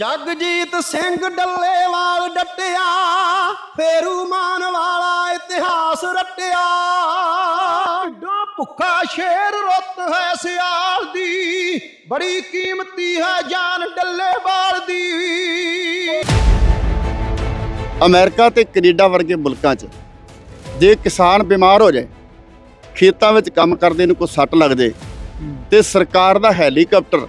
ਜਗਜੀਤ ਸਿੰਘ ਡੱਲੇਵਾਲ ਡਟਿਆ, ਫੇਰੂ ਮਾਨ ਵਾਲਾ ਇਤਿਹਾਸ ਰਟਿਆ। ਡਾ ਭੁੱਖਾ ਸ਼ੇਰ ਰੁੱਤ ਹੈ ਸਿਆਲ ਦੀ, ਬੜੀ ਕੀਮਤੀ ਹੈ ਜਾਨ ਡੱਲੇਵਾਲ ਦੀ। ਅਮਰੀਕਾ ਤੇ ਕੈਨੇਡਾ ਵਰਗੇ ਮੁਲਕਾਂ 'ਚ ਜੇ ਕਿਸਾਨ ਬਿਮਾਰ ਹੋ ਜਾਏ, ਖੇਤਾਂ ਵਿੱਚ ਕੰਮ ਕਰਦੇ ਨੂੰ ਕੋਈ ਸੱਟ ਲੱਗ ਜਾਏ, ਤੇ ਸਰਕਾਰ ਦਾ ਹੈਲੀਕਾਪਟਰ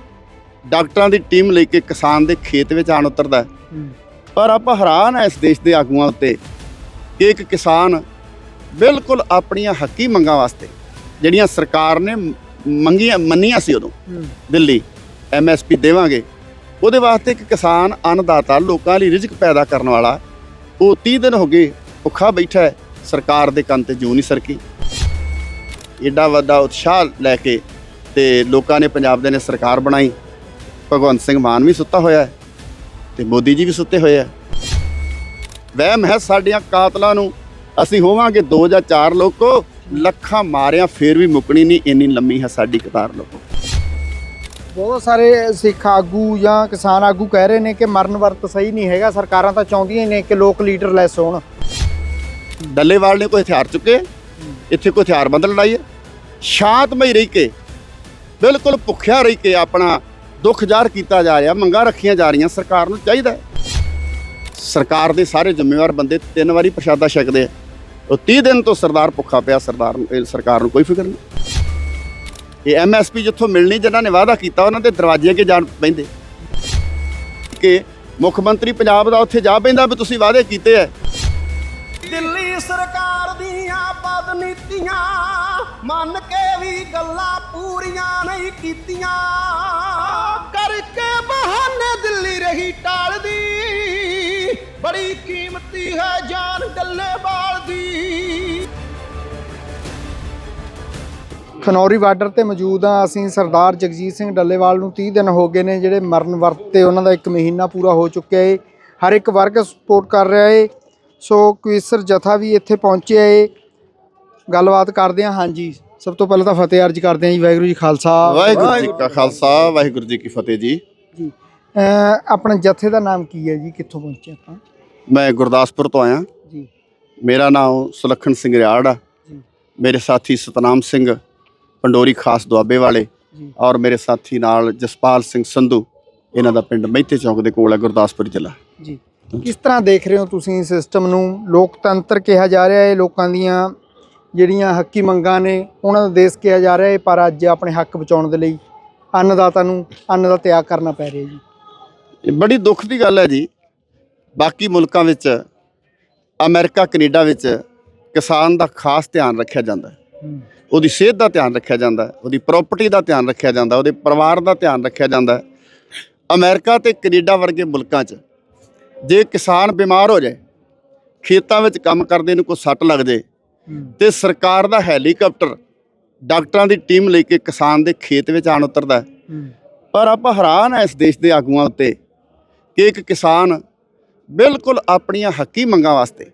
ਡਾਕਟਰਾਂ ਦੀ ਟੀਮ ਲੈ ਕੇ ਕਿਸਾਨ ਦੇ ਖੇਤ ਵਿੱਚ ਆਣ ਉਤਰਦਾ। ਪਰ ਆਪਾਂ ਹੈਰਾਨ ਆ ਇਸ ਦੇਸ਼ ਦੇ ਆਗੂਆਂ ਉੱਤੇ ਕਿ ਇੱਕ ਕਿਸਾਨ ਬਿਲਕੁਲ ਆਪਣੀਆਂ ਹੱਕੀ ਮੰਗਾਂ ਵਾਸਤੇ ਜਿਹੜੀਆਂ ਸਰਕਾਰ ਨੇ ਮੰਗੀਆਂ ਮੰਨੀਆਂ ਸੀ ਉਦੋਂ ਦਿੱਲੀ ਐਮਐਸਪੀ ਦੇਵਾਂਗੇ ਉਹਦੇ ਵਾਸਤੇ ਇੱਕ ਕਿਸਾਨ ਅੰਨਦਾਤਾ ਲੋਕਾਂ ਲਈ ਰਿਜ਼ਕ ਪੈਦਾ ਕਰਨ ਵਾਲਾ ਉਹ 30 ਦਿਨ ਹੋ ਗਏ ਭੁੱਖਾ ਬੈਠਾ ਹੈ ਸਰਕਾਰ ਦੇ ਕੰਨ ਤੇ ਜੂ ਨਹੀਂ ਸਰਕੀ। ਏਡਾ ਵੱਡਾ ਉਤਸ਼ਾਹ ਲੈ ਕੇ ਤੇ ਲੋਕਾਂ ਨੇ ਪੰਜਾਬ ਦੇ ਨੇ ਸਰਕਾਰ ਬਣਾਈ। ਭਗਵੰਤ ਸਿੰਘ ਮਾਨ ਵੀ ਸੁੱਤਾ ਹੋਇਆ ਹੈ ਤੇ ਮੋਦੀ ਜੀ ਵੀ ਸੁੱਤੇ ਹੋਏ ਆ। ਵਹਿਮ ਹੈ ਸਾਡੀਆਂ ਕਾਤਲਾਂ ਨੂੰ। ਅਸੀਂ ਹੋਵਾਂਗੇ ਦੋ ਜਾਂ ਚਾਰ ਲੋਕੋ ਲੱਖਾਂ ਮਾਰਿਆਂ ਫੇਰ ਵੀ ਮੁੱਕਣੀ ਨਹੀਂ ਇੰਨੀ ਲੰਮੀ ਹੈ ਸਾਡੀ ਕਤਾਰ ਲੋਕੋ। ਬਹੁਤ ਸਾਰੇ ਸਿੱਖ ਆਗੂ ਜਾਂ ਕਿਸਾਨ ਆਗੂ ਕਹਿ ਰਹੇ ਨੇ ਕਿ ਮਰਨ ਵਰਤ ਸਹੀ ਨਹੀਂ ਹੈਗਾ। ਸਰਕਾਰਾਂ ਤਾਂ ਚਾਹੁੰਦੀਆਂ ਨੇ ਕਿ ਲੋਕ ਲੀਡਰ ਲੈਸ ਹੋਣ। ਡੱਲੇਵਾਲ ਨੇ ਕੋਈ ਹਥਿਆਰ ਚੁੱਕੇ? ਇੱਥੇ ਕੋਈ ਹਥਿਆਰਬੰਦ ਲੜਾਈ ਹੈ? ਸ਼ਾਂਤਮਈ ਰਹਿ ਕੇ ਬਿਲਕੁਲ ਭੁੱਖਿਆ ਰਹਿ ਕੇ ਆਪਣਾ ਦੁੱਖ ਜ਼ਾਹਰ ਕੀਤਾ ਜਾ ਰਿਹਾ, ਮੰਗਾਂ ਰੱਖੀਆਂ ਜਾ ਰਹੀਆਂ, ਸਰਕਾਰ ਨੂੰ ਚਾਹੀਦਾ ਸਰਕਾਰ ਦੇ ਸਾਰੇ ਜ਼ਿੰਮੇਵਾਰ ਬੰਦੇ ਤਿੰਨ ਵਾਰੀ ਪ੍ਰਸ਼ਾਦਾ ਛਕਦੇ ਆ। ਉਹ 30 ਦਿਨ ਤੋਂ ਸਰਦਾਰ ਭੁੱਖਾ ਪਿਆ, ਸਰਦਾਰ ਨੂੰ ਸਰਕਾਰ ਨੂੰ ਕੋਈ ਫਿਕਰ ਨਹੀਂ। ਇਹ ਐਮਐਸਪੀ ਜਿੱਥੋਂ ਮਿਲਣੀ, ਜਿਨ੍ਹਾਂ ਨੇ ਵਾਅਦਾ ਕੀਤਾ, ਉਹਨਾਂ ਦੇ ਦਰਵਾਜ਼ੇ ਅੱਗੇ ਜਾਣ ਪੈਂਦੇ। ਕਿ ਮੁੱਖ ਮੰਤਰੀ ਪੰਜਾਬ ਦਾ ਉੱਥੇ ਜਾ ਪੈਂਦਾ ਵੀ ਤੁਸੀਂ ਵਾਅਦੇ ਕੀਤੇ ਐ ਦਿੱਲੀ ਸਰਕਾਰ ਦੀਆਂ ਬਦ ਮੰਨ ਕੇ ਵੀ ਗੱਲਾਂ ਪੂਰੀਆਂ ਨਹੀਂ ਕੀਤੀਆਂ। ਕਰਕੇ ਬਹਾਨੇ ਦਿੱਲੀ ਰਹੀ ਟਾਲਦੀ। ਬੜੀ ਕੀਮਤੀ ਹੈ ਜਾਨ ਡੱਲੇਵਾਲ ਦੀ ਖਨੌਰੀ ਬਾਰਡਰ ਤੇ ਮੌਜੂਦ ਆ ਅਸੀਂ ਸਰਦਾਰ ਜਗਜੀਤ ਸਿੰਘ ਡੱਲੇਵਾਲ ਨੂੰ 30 ਦਿਨ ਹੋ ਗਏ ਨੇ ਜਿਹੜੇ ਮਰਨ ਵਰਤ ਤੇ ਉਹਨਾਂ ਦਾ 1 ਮਹੀਨਾ ਪੂਰਾ ਹੋ ਚੁੱਕਿਆ ਏ। ਹਰ ਇੱਕ ਵਰਗ ਸਪੋਰਟ ਕਰ ਰਿਹਾ ਏ। ਸੋ ਕਵਿਸਰ ਜਥਾ ਵੀ ਇੱਥੇ ਪਹੁੰਚਿਆ ਏ। ਗੱਲਬਾਤ ਕਰਦੇ ਆ ਹਾਂਜੀ। ਸਭ ਤੋਂ ਪਹਿਲਾਂ ਤਾਂ ਫਤਿਹ ਅਰਜ ਕਰਦੇ ਆ ਜੀ ਵਾਹਿਗੁਰੂ ਜੀ ਖਾਲਸਾ। ਵਾਹਿਗੁਰੂ ਜੀ ਕਾ ਖਾਲਸਾ ਵਾਹਿਗੁਰੂ ਜੀ ਕੀ ਫਤਿਹ ਜੀ। ਜੀ। ਆਪਣਾ ਜਥੇ ਦਾ ਨਾਮ ਕੀ ਹੈ ਜੀ? ਕਿੱਥੋਂ ਪਹੁੰਚੇ ਆਪਾਂ? ਮੈਂ ਗੁਰਦਾਸਪੁਰ ਤੋਂ ਆਇਆ। ਜੀ। ਮੇਰਾ ਨਾਮ ਸੁਲੱਖਣ ਸਿੰਘ ਰਿਆੜ ਆ। ਜੀ। ਮੇਰੇ ਸਾਥੀ ਸਤਨਾਮ ਸਿੰਘ ਪੰਡੋਰੀ ਖਾਸ ਦੁਆਬੇ ਵਾਲੇ। ਜੀ। ਔਰ ਮੇਰੇ ਸਾਥੀ ਨਾਲ ਜਸਪਾਲ ਸਿੰਘ ਸੰਧੂ ਇਹਨਾਂ ਦਾ ਪਿੰਡ ਮਹਿਤੇ ਚੌਕ ਦੇ ਕੋਲ ਹੈ ਗੁਰਦਾਸਪੁਰ ਜ਼ਿਲ੍ਹਾ। ਜੀ। ਕਿਸ ਤਰ੍ਹਾਂ ਦੇਖ ਰਹੇ ਹੋ ਤੁਸੀਂ ਸਿਸਟਮ ਨੂੰ? ਲੋਕਤੰਤਰ ਕਿਹਾ ਜਾ ਰਿਹਾ ਹੈ ਲੋਕਾਂ ਦੀਆਂ ਜਿਹੜੀਆਂ ਹੱਕੀ ਮੰਗਾਂ ਨੇ ਉਹਨਾਂ ਦਾ ਦੇਸ਼ ਕਿਹਾ ਜਾ ਰਿਹਾ ਹੈ ਪਰ ਅੱਜ ਆਪਣੇ ਹੱਕ ਬਚਾਉਣ ਦੇ ਲਈ ਅੰਨਦਾਤਾ ਨੂੰ ਅੰਨ ਦਾ ਤਿਆਗ ਕਰਨਾ ਪੈ ਰਿਹਾ ਜੀ। ਇਹ ਬੜੀ ਦੁੱਖ ਦੀ ਗੱਲ ਹੈ ਜੀ। ਬਾਕੀ ਮੁਲਕਾਂ ਵਿੱਚ ਅਮਰੀਕਾ ਕੈਨੇਡਾ ਵਿੱਚ ਕਿਸਾਨ ਦਾ ਖਾਸ ਧਿਆਨ ਰੱਖਿਆ ਜਾਂਦਾ ਉਹਦੀ ਸਿਹਤ ਦਾ ਧਿਆਨ ਰੱਖਿਆ ਜਾਂਦਾ ਉਹਦੀ ਪ੍ਰਾਪਰਟੀ ਦਾ ਧਿਆਨ ਰੱਖਿਆ ਜਾਂਦਾ ਉਹਦੇ ਪਰਿਵਾਰ ਦਾ ਧਿਆਨ ਰੱਖਿਆ ਜਾਂਦਾ ਅਮਰੀਕਾ ਤੇ ਕੈਨੇਡਾ ਵਰਗੇ ਮੁਲਕਾਂ 'ਚ ਜੇ ਕਿਸਾਨ ਬਿਮਾਰ ਹੋ ਜਾਏ ਖੇਤਾਂ ਵਿੱਚ ਕੰਮ ਕਰਦੇ ਨੂੰ ਕੋਈ ਸੱਟ ਲੱਗ ਜਾਏ ਤੇ ਸਰਕਾਰ ਦਾ ਹੈਲੀਕਾਪਟਰ ਡਾਕਟਰਾਂ ਦੀ ਟੀਮ ਲੈ ਕੇ ਕਿਸਾਨ ਦੇ ਖੇਤ ਵਿੱਚ ਆਣ ਉਤਰਦਾ ਪਰ ਆਪਾਂ ਹੈਰਾਨ ਆ ਇਸ ਦੇਸ਼ ਦੇ ਆਗੂਆਂ ਉੱਤੇ ਕਿ ਇੱਕ ਕਿਸਾਨ ਬਿਲਕੁਲ ਆਪਣੀਆਂ ਹੱਕੀ ਮੰਗਾਂ ਵਾਸਤੇ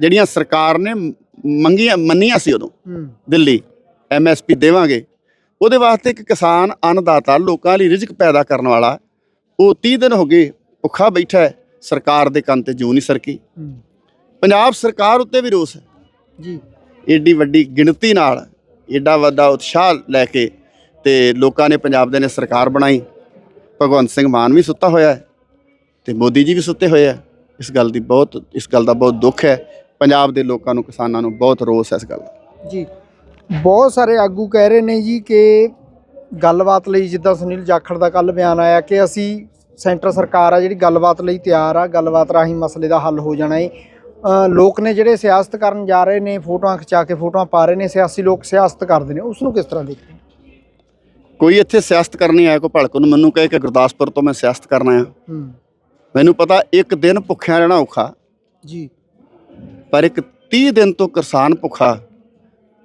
ਜਿਹੜੀਆਂ ਸਰਕਾਰ ਨੇ ਮੰਗੀਆਂ ਮੰਨੀਆਂ ਸੀ ਉਦੋਂ ਦਿੱਲੀ ਐਮਐਸਪੀ ਦੇਵਾਂਗੇ ਉਹਦੇ ਵਾਸਤੇ ਇੱਕ ਕਿਸਾਨ ਅੰਨਦਾਤਾ ਲੋਕਾਂ ਲਈ ਰਿਜ਼ਕ ਪੈਦਾ ਕਰਨ ਵਾਲਾ ਉਹ 30 ਦਿਨ ਹੋ ਗਏ ਭੁੱਖਾ ਬੈਠਾ ਸਰਕਾਰ ਦੇ ਕੰਨ ਤੇ ਜੂ ਨਹੀਂ ਸਰਕੀ। ਪੰਜਾਬ ਸਰਕਾਰ ਉੱਤੇ ਵੀ ਰੋਸ ਹੈ। ਜੀ। ਏਡੀ ਵੱਡੀ ਗਿਣਤੀ ਨਾਲ ਏਡਾ ਵੱਡਾ ਉਤਸ਼ਾਹ ਲੈ ਕੇ ਤੇ ਲੋਕਾਂ ਨੇ ਪੰਜਾਬ ਦੇ ਨੇ ਸਰਕਾਰ ਬਣਾਈ। ਭਗਵੰਤ ਸਿੰਘ ਮਾਨ ਵੀ ਸੁੱਤਾ ਹੋਇਆ ਹੈ ਤੇ ਮੋਦੀ ਜੀ ਵੀ ਸੁੱਤੇ ਹੋਏ ਆ। ਇਸ ਗੱਲ ਦੀ ਬਹੁਤ, ਇਸ ਗੱਲ ਦਾ ਬਹੁਤ ਦੁੱਖ ਹੈ। ਪੰਜਾਬ ਦੇ ਲੋਕਾਂ ਨੂੰ, ਕਿਸਾਨਾਂ ਨੂੰ ਬਹੁਤ ਰੋਸ ਹੈ ਇਸ ਗੱਲ ਦਾ। ਜੀ, ਬਹੁਤ ਸਾਰੇ ਆਗੂ ਕਹਿ ਰਹੇ ਨੇ ਜੀ ਕਿ ਗੱਲਬਾਤ ਲਈ ਜਿੱਦਾਂ ਸੁਨੀਲ ਜਾਖੜ ਦਾ ਕੱਲ ਬਿਆਨ ਆਇਆ ਕਿ ਅਸੀਂ ਸੈਂਟਰ ਸਰਕਾਰ ਆ ਜਿਹੜੀ ਗੱਲਬਾਤ ਲਈ ਤਿਆਰ ਆ, ਗੱਲਬਾਤ ਰਾਹੀਂ ਮਸਲੇ ਦਾ ਹੱਲ ਹੋ ਜਾਣਾ ਏ। ਲੋਕ ਨੇ ਜਿਹੜੇ ਸਿਆਸਤ ਕਰਨ ਜਾ ਰਹੇ ਨੇ ਫੋਟੋਆਂ ਖਿਚਾ ਕੇ ਫੋਟੋਆਂ ਪਾ ਰਹੇ ਨੇ ਸਿਆਸੀ ਲੋਕ ਸਿਆਸਤ ਕਰਦੇ ਨੇ ਉਸ ਨੂੰ ਕਿਸ ਤਰ੍ਹਾਂ ਦੇਖਦੇ? ਕੋਈ ਇੱਥੇ ਸਿਆਸਤ ਕਰਨੀ ਆਇਆ ਕੋਈ ਭਲਕ ਨੂੰ ਮੈਨੂੰ ਕਹੇ ਕਿ ਗੁਰਦਾਸਪੁਰ ਤੋਂ ਮੈਂ ਸਿਆਸਤ ਕਰਨਾ ਆ ਮੈਨੂੰ ਪਤਾ ਇੱਕ ਦਿਨ ਭੁੱਖਿਆ ਰਹਿਣਾ ਔਖਾ। ਜੀ। ਪਰ ਇੱਕ 30 ਦਿਨ ਤੋਂ ਕਿਸਾਨ ਭੁੱਖਾ।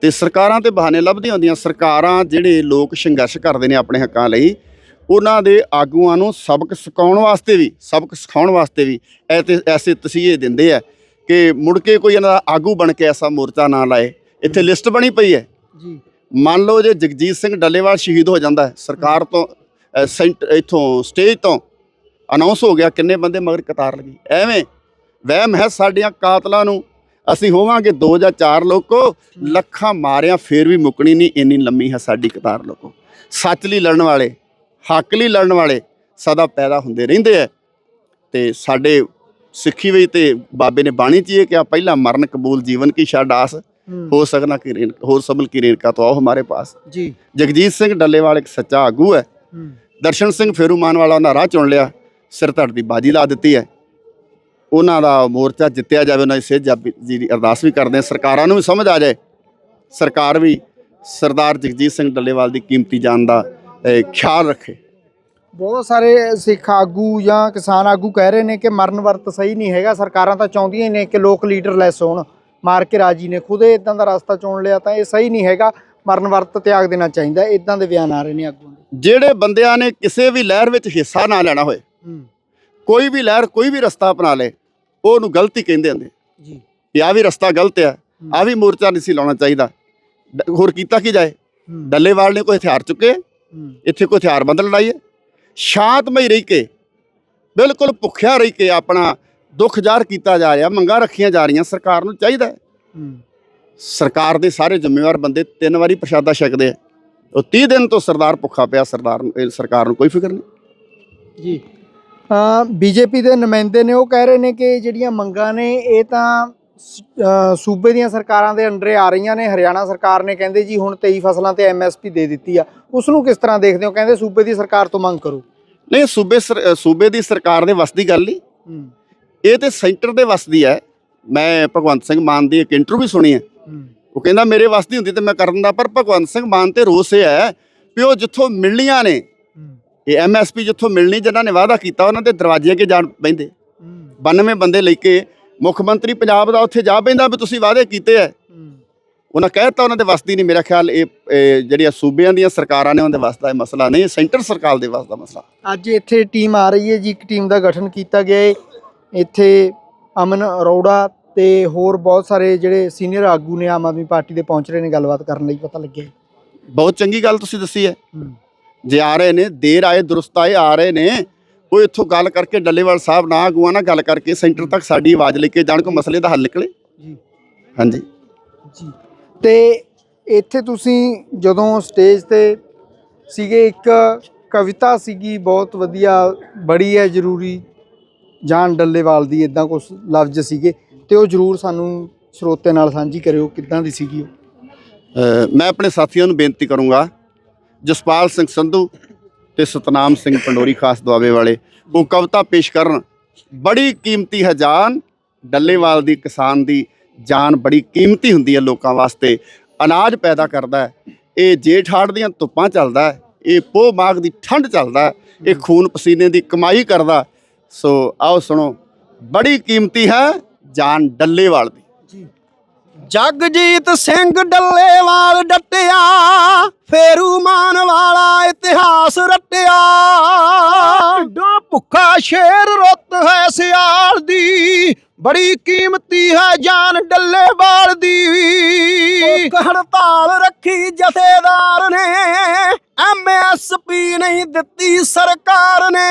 ਤੇ ਸਰਕਾਰਾਂ ਤੇ ਬਹਾਨੇ ਲੱਭਦੀਆਂ ਹੁੰਦੀਆਂ ਸਰਕਾਰਾਂ ਜਿਹੜੇ ਲੋਕ ਸੰਘਰਸ਼ ਕਰਦੇ ਨੇ ਆਪਣੇ ਹੱਕਾਂ ਲਈ ਉਹਨਾਂ ਦੇ ਆਗੂਆਂ ਨੂੰ ਸਬਕ ਸਿਖਾਉਣ ਵਾਸਤੇ ਵੀ ਸਬਕ ਸਿਖਾਉਣ ਵਾਸਤੇ ਵੀ ਐਸੇ ਤਸੀਹੇ ਦਿੰਦੇ ਆ। ਕਿ ਮੁੜ ਕੇ ਕੋਈ ਇਹਨਾਂ ਦਾ ਆਗੂ ਬਣ ਕੇ ਐਸਾ ਮੋਰਚਾ ਨਾ ਲਾਏ। ਇੱਥੇ ਲਿਸਟ ਬਣੀ ਪਈ ਹੈ। ਜੀ। ਮੰਨ ਲਓ ਜੇ ਜਗਜੀਤ ਸਿੰਘ ਡੱਲੇਵਾਲ ਸ਼ਹੀਦ ਹੋ ਜਾਂਦਾ ਸਰਕਾਰ ਤੋਂ ਇੱਥੋਂ ਸਟੇਜ ਤੋਂ ਅਨਾਉਂਸ ਹੋ ਗਿਆ ਕਿੰਨੇ ਬੰਦੇ ਮਗਰ ਕਤਾਰ ਲੱਗੀ। ਐਵੇਂ ਵਹਿਮ ਹੈ ਸਾਡੀਆਂ ਕਾਤਲਾਂ ਨੂੰ। ਅਸੀਂ ਹੋਵਾਂਗੇ ਦੋ ਜਾਂ ਚਾਰ ਲੋਕੋ। ਲੱਖਾਂ ਮਾਰਿਆਂ ਫੇਰ ਵੀ ਮੁੱਕਣੀ ਨਹੀਂ ਇੰਨੀ ਲੰਮੀ ਹੈ ਸਾਡੀ ਕਤਾਰ ਲੋਕੋ। ਸੱਚ ਲਈ ਲੜਨ ਵਾਲੇ ਹੱਕ ਲਈ ਲੜਨ ਵਾਲੇ ਸਦਾ ਪੈਦਾ ਹੁੰਦੇ ਰਹਿੰਦੇ ਐ ਤੇ ਸਾਡੇ ਸਿੱਖੀ ਵਿੱਚ ਤੇ ਬਾਬੇ ਨੇ ਬਾਣੀ ਚ ਇਹ ਕਿਹਾ ਪਹਿਲਾ ਮਰਨ ਕਬੂਲ ਜੀਵਨ ਕੀ ਛੱਡ ਆਸ ਹੋ। ਸਕਣਾ ਕਿ ਹੋਰ ਸਬਲ ਕੀ ਰੇਨਕਾ ਤੋਂ ਆਓ ਹਮਾਰੇ ਪਾਸ। ਜੀ। ਜਗਜੀਤ ਸਿੰਘ ਡੱਲੇਵਾਲ ਇੱਕ ਸੱਚਾ ਆਗੂ ਹੈ। ਦਰਸ਼ਨ ਸਿੰਘ ਫੇਰੂਮਾਨ ਵਾਲਾ ਉਹਨਾਂ ਰਾਹ ਚੁਣ ਲਿਆ ਸਿਰ ਧੜ ਦੀ ਬਾਜੀ ਲਾ ਦਿੱਤੀ ਹੈ। ਉਹਨਾਂ ਦਾ ਮੋਰਚਾ ਜਿੱਤਿਆ ਜਾਵੇ ਉਹਨਾਂ ਦੀ ਸਿਹਤ ਜੀ ਦੀ ਅਰਦਾਸ ਵੀ ਕਰਦੇ ਹਾਂ। ਸਰਕਾਰਾਂ ਨੂੰ ਵੀ ਸਮਝ ਆ ਜਾਏ। ਸਰਕਾਰ ਵੀ ਸਰਦਾਰ ਜਗਜੀਤ ਸਿੰਘ ਡੱਲੇਵਾਲ ਦੀ ਕੀਮਤੀ ਜਾਨ ਦਾ ਖਿਆਲ ਰੱਖੇ। ਬਹੁਤ ਸਾਰੇ ਸਿੱਖ ਆਗੂ ਜਾਂ ਕਿਸਾਨ ਆਗੂ ਕਹਿ ਰਹੇ ਨੇ ਕਿ ਮਰਨ ਵਰਤ ਸਹੀ ਨਹੀਂ ਹੈਗਾ ਸਰਕਾਰਾਂ ਤਾਂ ਚਾਹੁੰਦੀਆਂ ਹੀ ਨੇ ਕਿ ਲੋਕ ਲੀਡਰਲੈਸ ਹੋਣ ਮਾਰ ਕੇ ਰਾਜੀ ਨੇ। ਖੁਦ ਇਦਾਂ ਦਾ ਰਸਤਾ ਚੁਣ ਲਿਆ ਤਾਂ ਇਹ ਸਹੀ ਨਹੀਂ ਹੈਗਾ ਮਰਨ ਵਰਤ ਤਿਆਗ ਦੇਣਾ ਚਾਹੀਦਾ ਇਦਾਂ ਦੇ ਬਿਆਨ ਆ ਰਹੇ ਨੇ ਆਗੂਆਂ ਦੇ। ਜਿਹੜੇ ਬੰਦਿਆਂ ਨੇ ਕਿਸੇ ਵੀ ਲਹਿਰ ਵਿੱਚ ਹਿੱਸਾ ਨਾ ਲੈਣਾ ਹੋਏ ਕੋਈ ਵੀ ਲਹਿਰ ਕੋਈ ਵੀ ਰਸਤਾ ਅਪਣਾ ਲੇ ਉਹਨੂੰ ਗਲਤੀ ਕਹਿੰਦੇ ਹੁੰਦੇ ਜੀ। ਵੀ ਆਹ ਵੀ ਰਸਤਾ ਗਲਤ ਆ ਆ ਵੀ ਮੋਰਚਾ ਨਹੀਂ ਸੀ ਲਾਉਣਾ ਚਾਹੀਦਾ। ਹੋਰ ਕੀਤਾ ਕੀ ਜਾਏ? ਡੱਲੇਵਾਲ ਨੇ ਕੋਈ ਹਥਿਆਰ ਚੁੱਕੇ? ਇੱਥੇ ਕੋਈ ਹਥਿਆਰਬੰਦ ਲੜਾਈ ਹੈ? ਸ਼ਾਂਤਮਈ ਰਹਿ ਕੇ ਬਿਲਕੁਲ ਭੁੱਖਿਆ ਰਹਿ ਕੇ ਆਪਣਾ ਦੁੱਖ ਜ਼ਾਹਰ ਕੀਤਾ ਜਾ ਰਿਹਾ ਮੰਗਾਂ ਰੱਖੀਆਂ ਜਾ ਰਹੀਆਂ ਸਰਕਾਰ ਨੂੰ ਚਾਹੀਦਾ ਹੈ। ਸਰਕਾਰ ਦੇ ਸਾਰੇ ਜ਼ਿੰਮੇਵਾਰ ਬੰਦੇ ਤਿੰਨ ਵਾਰੀ ਪ੍ਰਸ਼ਾਦਾ ਛਕਦੇ ਆ। ਉਹ 30 ਦਿਨ ਤੋਂ ਸਰਦਾਰ ਭੁੱਖਾ ਪਿਆ ਸਰਦਾਰ ਨੂੰ ਸਰਕਾਰ ਨੂੰ ਕੋਈ ਫਿਕਰ ਨਹੀਂ। ਜੀ। ਬੀਜੇਪੀ ਦੇ ਨੁਮਾਇੰਦੇ ਨੇ ਉਹ ਕਹਿ ਰਹੇ ਨੇ ਕਿ ਜਿਹੜੀਆਂ ਮੰਗਾਂ ਨੇ ਇਹ ਤਾਂ ਸੂਬੇ ਦੀਆਂ ਸਰਕਾਰਾਂ ਦੇ ਅੰਡਰੇ ਆ ਰਹੀਆਂ ਨੇ ਹਰਿਆਣਾ ਸਰਕਾਰ ਨੇ ਕਹਿੰਦੇ ਜੀ ਹੁਣ 23 ਫਸਲਾਂ ਤੇ ਐਮਐਸਪੀ ਦੇ ਦਿੱਤੀ ਆ। ਉਸ ਨੂੰ ਕਿਸ ਤਰ੍ਹਾਂ ਦੇਖਦੇ ਹੋ? ਕਹਿੰਦੇ ਸੂਬੇ ਦੀ ਸਰਕਾਰ ਤੋਂ ਮੰਗ ਕਰੋ। ਨਹੀਂ ਸੂਬੇ ਸੂਬੇ ਦੀ ਸਰਕਾਰ ਦੇ ਵੱਸ ਦੀ ਗੱਲ ਨਹੀਂ। ਇਹ ਤੇ ਸੈਂਟਰ ਦੇ ਵੱਸ ਦੀ ਹੈ। ਮੈਂ ਭਗਵੰਤ ਸਿੰਘ ਮਾਨ ਦੀ ਇੱਕ ਇੰਟਰਵਿਊ ਸੁਣੀ ਹੈ। ਉਹ ਕਹਿੰਦਾ ਮੇਰੇ ਵੱਸ ਦੀ ਹੁੰਦੀ ਤੇ ਮੈਂ ਕਰ ਦਿੰਦਾ ਪਰ ਭਗਵੰਤ ਸਿੰਘ ਮਾਨ ਤੇ ਰੋਸ ਇਹ ਹੈ ਵੀ ਉਹ ਜਿੱਥੋਂ ਮਿਲਣੀਆਂ ਨੇ ਇਹ ਐਮਐਸਪੀ ਜਿੱਥੋਂ ਮਿਲਣੀ ਜਿਨ੍ਹਾਂ ਨੇ ਵਾਅਦਾ ਕੀਤਾ ਉਹਨਾਂ ਦੇ ਦਰਵਾਜ਼ੇ ਅੱਗੇ ਜਾਣ ਬੈਂਦੇ 92 ਬੰਦੇ ਲੈ ਕੇ ਮੁੱਖ ਮੰਤਰੀ ਪੰਜਾਬ ਦਾ ਉੱਥੇ ਜਾ ਬੈਂਦਾ ਵੀ ਤੁਸੀਂ ਵਾਅਦੇ ਕੀਤੇ ਐ। ਉਹਨਾਂ ਕਹਿਤਾ ਉਹਨਾਂ ਦੇ ਵੱਸ ਦੀ ਨਹੀਂ ਮੇਰਾ ਖਿਆਲ ਇਹ ਜਿਹੜੀਆਂ ਸੂਬਿਆਂ ਦੀਆਂ ਸਰਕਾਰਾਂ ਨੇ ਉਹਨਾਂ ਦੇ ਵੱਸ ਦਾ ਇਹ ਮਸਲਾ ਨਹੀਂ ਸੈਂਟਰ ਸਰਕਾਰ ਦੇ ਵੱਸ ਦਾ ਮਸਲਾ। ਅੱਜ ਇੱਥੇ ਟੀਮ ਆ ਰਹੀ ਹੈ ਜੀ ਇੱਕ ਟੀਮ ਦਾ ਗਠਨ ਕੀਤਾ ਗਿਆ ਹੈ ਇੱਥੇ ਅਮਨ ਅਰੋੜਾ ਤੇ ਹੋਰ ਬਹੁਤ ਸਾਰੇ ਜਿਹੜੇ ਸੀਨੀਅਰ ਆਗੂ ਨੇ ਆਮ ਆਦਮੀ ਪਾਰਟੀ ਦੇ ਪਹੁੰਚ ਰਹੇ ਨੇ ਗੱਲਬਾਤ ਕਰਨ ਲਈ ਪਤਾ ਲੱਗਿਆ। ਬਹੁਤ ਚੰਗੀ ਗੱਲ ਤੁਸੀਂ ਦੱਸੀ ਹੈ। ਜੇ ਆ ਰਹੇ ਨੇ ਦੇਰ ਆਏ ਦਰੁਸਤ ਆਏ ਆ ਰਹੇ ਨੇ ਉਹ ਇੱਥੋਂ ਗੱਲ ਕਰਕੇ ਡੱਲੇਵਾਲ ਸਾਹਿਬ ਨਾ ਅਗੂਆਂ ਨਾਲ ਗੱਲ ਕਰਕੇ ਸੈਂਟਰ ਤੱਕ ਸਾਡੀ ਆਵਾਜ਼ ਲੈ ਕੇ ਜਾਣ ਕੋ ਮਸਲੇ ਦਾ ਹੱਲ ਨਿਕਲੇ। ਜੀ। ਹਾਂਜੀ। ਜੀ। ਤੇ ਇੱਥੇ ਤੁਸੀਂ ਜਦੋਂ ਸਟੇਜ ਤੇ ਸੀਗੇ ਇੱਕ ਕਵਿਤਾ ਸੀਗੀ ਬਹੁਤ ਵਧੀਆ ਬੜੀ ਹੈ ਜ਼ਰੂਰੀ ਜਾਨ ਡੱਲੇਵਾਲ ਦੀ ਇਦਾਂ ਕੁਝ ਲਫ਼ਜ਼ ਸੀਗੇ ਤੇ ਉਹ ਜ਼ਰੂਰ ਸਾਨੂੰ ਸਰੋਤੇ ਨਾਲ ਸਾਂਝੀ ਕਰਿਓ ਕਿੱਦਾਂ ਦੀ ਸੀਗੀ ਉਹ? ਮੈਂ ਆਪਣੇ ਸਾਥੀਆਂ ਨੂੰ ਬੇਨਤੀ ਕਰੂੰਗਾ ਜਸਪਾਲ ਸਿੰਘ ਸੰਧੂ ਤੇ ਸਤਨਾਮ ਸਿੰਘ ਪੰਡੋਰੀ, ਖਾਸ ਦੁਆਬੇ ਵਾਲੇ, ਉਹ ਕਵਿਤਾ ਪੇਸ਼ ਕਰਨ। ਬੜੀ ਕੀਮਤੀ ਹੈ ਜਾਨ। ਡੱਲੇਵਾਲ ਦੀ ਕਿਸਾਨ ਦੀ ਜਾਨ ਬੜੀ ਕੀਮਤੀ ਹੁੰਦੀ ਹੈ ਲੋਕਾਂ ਵਾਸਤੇ। ਅਨਾਜ ਪੈਦਾ ਕਰਦਾ ਹੈ। ਇਹ ਜੇਠ ਹਾੜ ਦੀਆਂ ਧੁੱਪਾਂ ਚੱਲਦਾ ਹੈ। ਇਹ ਪੋਹ ਮਾਘ ਦੀ ਠੰਡ ਚੱਲਦਾ ਇਹ ਖੂਨ ਪਸੀਨੇ ਦੀ ਕਮਾਈ ਕਰਦਾ ਸੋ ਆਓ ਸੁਣੋ। ਬੜੀ ਕੀਮਤੀ ਹੈ ਜਾਨ ਡੱਲੇਵਾਲ ਦੀ। ਜਗਜੀਤ ਸਿੰਘ ਡੱਲੇਵਾਲ ਡੱਟਿਆ ਫੇਰੂ ਮਾਨ ਵਾਲਾ ਇਤਿਹਾਸ ਰਟਿਆ। ਢੋ ਭੁੱਖਾ ਸ਼ੇਰ ਰੁੱਤ ਹੈ ਸਿਆਲ ਦੀ ਬੜੀ ਕੀਮਤੀ ਹੈ ਜਾਨ ਡੱਲੇਵਾਲ ਦੀ। ਹੜਤਾਲ ਰੱਖੀ ਜਥੇਦਾਰ ਨੇ ਐਮਐਸਪੀ ਨਹੀਂ ਦਿੱਤੀ ਸਰਕਾਰ ਨੇ।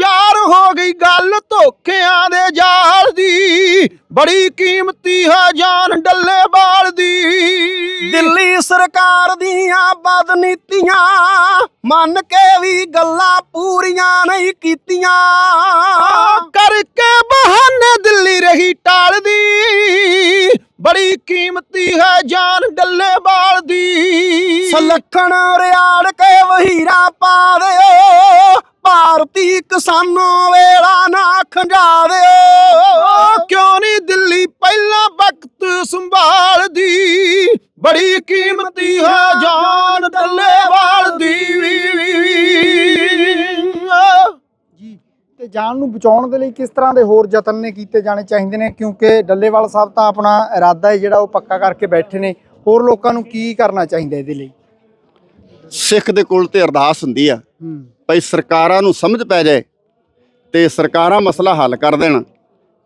ਯਾਰ ਹੋ ਗਈ ਗੱਲ ਧੋਖਿਆਂ ਦੇ ਜਾਲ ਦੀ। ਬੜੀ ਕੀਮਤੀ ਹੈ ਜਾਨ ਡੱਲੇਵਾਲ ਦੀ। ਦਿੱਲੀ ਸਰਕਾਰ ਦੀਆਂ ਬਦਨੀਤੀਆਂ ਮੰਨ ਕੇ ਵੀ ਗੱਲਾਂ ਪੂਰੀਆਂ ਨਹੀਂ ਕੀਤੀਆਂ। ਕਰਕੇ ਬਹਾਨੇ ਦਿੱਲੀ ਰਹੀ ਟਾਲਦੀ ਬੜੀ ਕੀਮਤੀ ਹੈ ਜਾਨ ਡੱਲੇਵਾਲ ਦੀ। ਸਲੱਖਣ ਰਿਆੜ ਕੇ ਵਹੀਰਾ ਪਾ ਦਿਓ। ਭਾਰਤੀ ਕਿਸਾਨੋ ਵੇਲਾ ਨਾ ਖੰਜਾ ਦਿਓ। ਜਾਨ ਨੂੰ ਬਚਾਉਣ ਦੇ ਲਈ ਕਿਸ ਤਰ੍ਹਾਂ ਦੇ ਹੋਰ ਯਤਨ ਨੇ ਕੀਤੇ ਜਾਣੇ ਚਾਹੀਦੇ ਨੇ? ਕਿਉਂਕਿ ਡੱਲੇਵਾਲ ਸਾਹਿਬ ਤਾਂ ਆਪਣਾ ਇਰਾਦਾ ਹੈ ਜਿਹੜਾ ਉਹ ਪੱਕਾ ਕਰਕੇ ਬੈਠੇ ਨੇ। ਹੋਰ ਲੋਕਾਂ ਨੂੰ ਕੀ ਕਰਨਾ ਚਾਹੀਦਾ ਇਹਦੇ ਲਈ? ਸਿੱਖ ਦੇ ਕੋਲ ਤੇ ਅਰਦਾਸ ਹੁੰਦੀ ਆ। ਭਈ ਸਰਕਾਰਾਂ ਨੂੰ ਸਮਝ ਪੈ ਜਾਏ ਤੇ ਸਰਕਾਰਾਂ ਮਸਲਾ ਹੱਲ ਕਰ ਦੇਣ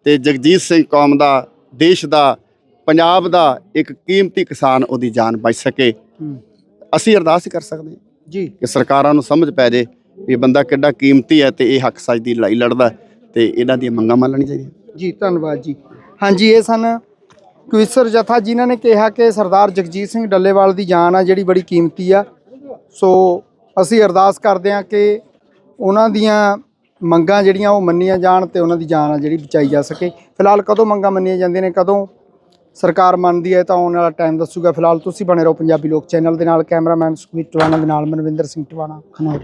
ਤੇ ਜਗਜੀਤ ਸਿੰਘ ਕੌਮ ਦਾ ਦੇਸ਼ ਦਾ ਪੰਜਾਬ ਦਾ ਇੱਕ ਕੀਮਤੀ ਕਿਸਾਨ ਉਹਦੀ ਜਾਨ ਬਚ ਸਕੇ। ਅਸੀਂ ਅਰਦਾਸ ਕਰ ਸਕਦੇ ਹਾਂ ਜੀ। ਕਿ ਸਰਕਾਰਾਂ ਨੂੰ ਸਮਝ ਪੈ ਜਾਏ ਵੀ ਬੰਦਾ ਕਿੱਡਾ ਕੀਮਤੀ ਹੈ ਤੇ ਇਹ ਹੱਕ ਸੱਚ ਦੀ ਲੜਾਈ ਲੜਦਾ ਹੈ ਤੇ ਇਹਨਾਂ ਦੀਆਂ ਮੰਗਾਂ ਮੰਨ ਮੰਨਣੀ ਚਾਹੀਦੀਆਂ। ਜੀ, ਧੰਨਵਾਦ ਜੀ। ਹਾਂਜੀ, ਇਹ ਸਨ ਕਵਿਸਰ ਜਥਾ ਜਿਨ੍ਹਾਂ ਨੇ ਕਿਹਾ ਕਿ ਸਰਦਾਰ ਜਗਜੀਤ ਸਿੰਘ ਡੱਲੇਵਾਲ ਦੀ ਜਾਨ ਆ ਜਿਹੜੀ ਬੜੀ ਕੀਮਤੀ ਆ। ਸੋ ਅਸੀਂ ਅਰਦਾਸ ਕਰਦੇ ਹਾਂ ਕਿ ਉਹਨਾਂ ਦੀਆਂ ਮੰਗਾਂ ਜਿਹੜੀਆਂ ਉਹ ਮੰਨੀਆਂ ਜਾਣ ਤੇ ਉਹਨਾਂ ਦੀ ਜਾਨ ਆ ਜਿਹੜੀ ਬਚਾਈ ਜਾ ਸਕੇ। ਫਿਲਹਾਲ ਕਦੋਂ ਮੰਗਾਂ ਮੰਨੀਆਂ ਜਾਂਦੀਆਂ ਨੇ, ਕਦੋਂ ਸਰਕਾਰ ਮੰਨਦੀ ਹੈ ਤਾਂ ਆਉਣ ਵਾਲਾ ਟਾਈਮ ਦੱਸੂਗਾ। ਫਿਲਹਾਲ ਤੁਸੀਂ ਬਣੇ ਰਹੋ ਪੰਜਾਬੀ ਲੋਕ ਚੈਨਲ ਦੇ ਨਾਲ, ਕੈਮਰਾਮੈਨ ਸੁਖਵੀਰ ਟਵਾਣਾ ਦੇ ਨਾਲ, ਮਨਵਿੰਦਰ ਸਿੰਘ ਟਵਾਣਾ, ਖਨੌਰ।